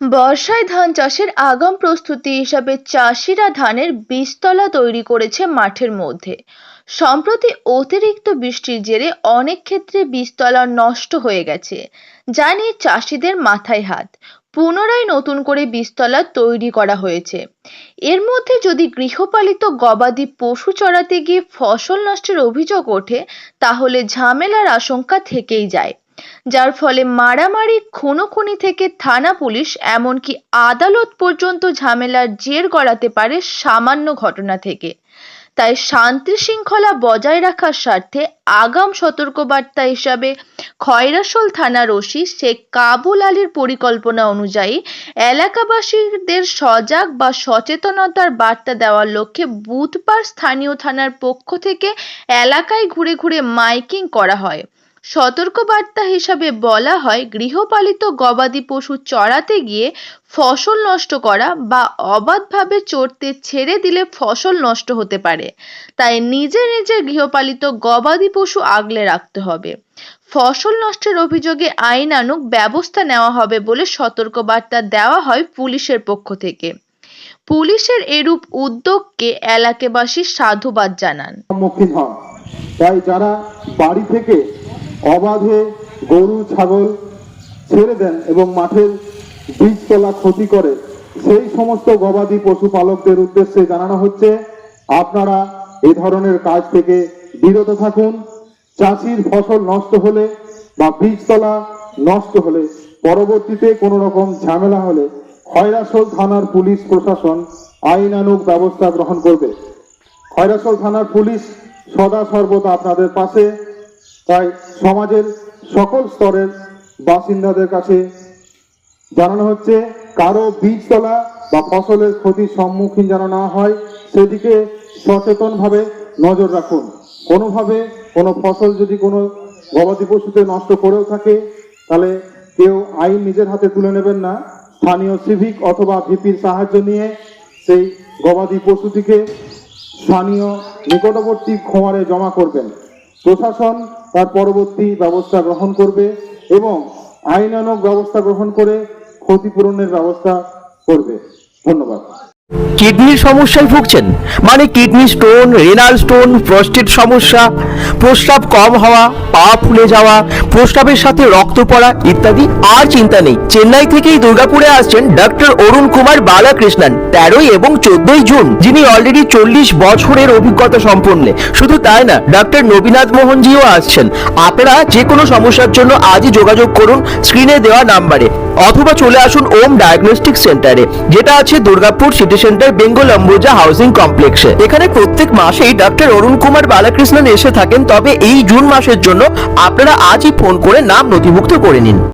বর্ষায় ধান চাষের আগাম প্রস্তুতি হিসাবে চাষিরা ধানের বীজতলা তৈরি করেছে মাঠের মধ্যে। সম্প্রতি অতিরিক্ত বৃষ্টির জেরে অনেক ক্ষেত্রে বীজতলা নষ্ট হয়ে গেছে, যা নিয়ে চাষিদের মাথায় হাত। পুনরায় নতুন করে বীজতলা তৈরি করা হয়েছে। এর মধ্যে যদি গৃহপালিত গবাদি পশু চড়াতে গিয়ে ফসল নষ্টের অভিযোগ ওঠে, তাহলে ঝামেলার আশঙ্কা থেকেই যায়। যার ফলে মারামারি খুনোখুনি থেকে থানা পুলিশ এমনকি আদালত পর্যন্ত ঝামেলার জের গড়াতে পারে সামান্য ঘটনা থেকে। তাই শান্তি শৃঙ্খলা বজায় রাখার স্বার্থে আগাম সতর্কবার্তা হিসাবে খয়রাসোল থানার ওসি শেখ কাবুল আলীর পরিকল্পনা অনুযায়ী এলাকাবাসীদের সজাগ বা সচেতনতার বার্তা দেওয়ার লক্ষ্যে বুধবার স্থানীয় থানার পক্ষ থেকে এলাকায় ঘুরে ঘুরে মাইকিং করা হয়। সতর্কবার্তা হিসাবে বলা হয়, গৃহপালিত গবাদি পশু চড়াতে গিয়ে ফসল নষ্ট করা বা অবাধভাবে চড়তে ছেড়ে দিলে ফসল নষ্ট হতে পারে। তাই নিজে নিজে গৃহপালিত গবাদি পশু আগলে রাখতে হবে। ফসল নষ্টের অভিযোগে আইনানুগ ব্যবস্থা নেওয়া হবে বলে সতর্কবার্তা দেওয়া হয় পুলিশের পক্ষ থেকে। পুলিশের এরূপ উদ্যোগকে এলাকাবাসী সাধুবাদ জানান। তাই যারা বাড়ি থেকে অবাধে গরু, ছাগল ছেড়ে দেন এবং মাঠের বীজতলা ক্ষতি করে। সেই সমস্ত গবাদি পশুপালকদের উদ্দেশ্যে জানানো হচ্ছে, আপনারা এই ধরনের কাজ থেকে বিরত থাকুন। চাষির ফসল নষ্ট হলে বা বীজতলা নষ্ট হলে পরবর্তীতে কোনো রকম ঝামেলা হলে খয়রাসোল থানার পুলিশ প্রশাসন আইনানুগ ব্যবস্থা গ্রহণ করবে। খয়রাসোল থানার পুলিশ সদা সর্বদা আপনাদের পাশে। তাই সমাজের সকল স্তরের বাসিন্দাদের কাছে জানানো হচ্ছে, কারও বীজতলা বা ফসলের ক্ষতির সম্মুখীন যেন না হয়, সেদিকে সচেতনভাবে নজর রাখুন। কোনোভাবে কোনো ফসল যদি কোনো গবাদি পশুতে নষ্ট করেও থাকে, তাহলে কেউ আইন নিজের হাতে তুলে নেবেন না। স্থানীয় সিভিক অথবা ভিপির সাহায্য নিয়ে সেই গবাদি পশুটিকে স্থানীয় নিকটবর্তী খোয়ারে জমা করবেন। প্রশাসন তার পরবর্তী ব্যবস্থা গ্রহণ করবে এবং আইনানক ব্যবস্থা গ্রহণ করে ক্ষতিপূরণের ব্যবস্থা করবে। ধন্যবাদ। কিডনির সমস্যায় ভুগছেন? মানে kidney stone renal stone prostate সমস্যা প্রস্রাব কম হওয়া, পা ফুলে যাওয়া, প্রস্রাবের সাথে রক্ত পড়া ইত্যাদি আর চিন্তা নেই। চেন্নাই থেকেই দুর্গাপুরে আসছেন ডক্টর অরুণ কুমার বালাকৃষ্ণন, তেরোই এবং চোদ্দই জুন, যিনি অলরেডি চল্লিশ বছরের অভিজ্ঞতা সম্পন্ন। শুধু তাই না ডক্টর নবীনাথ মোহনজিও আসছেন। আপনারা যে কোনো সমস্যার জন্য আজই যোগাযোগ করুন, স্ক্রিনে দেওয়া নাম্বারে। অথবা চলে আসুন ওম ডায়াগনস্টিক সেন্টারে, যেটা আছে Durgapur city centre Bengal Ambuja housing কমপ্লেক্সে। এখানে প্রত্যেক মাসেই ডক্টর অরুণ কুমার বালাকৃষ্ণন এসে থাকেন তবে এই জুন মাসের জন্য আপনারা আজই ফোন করে নাম নথিভুক্ত করে নিন।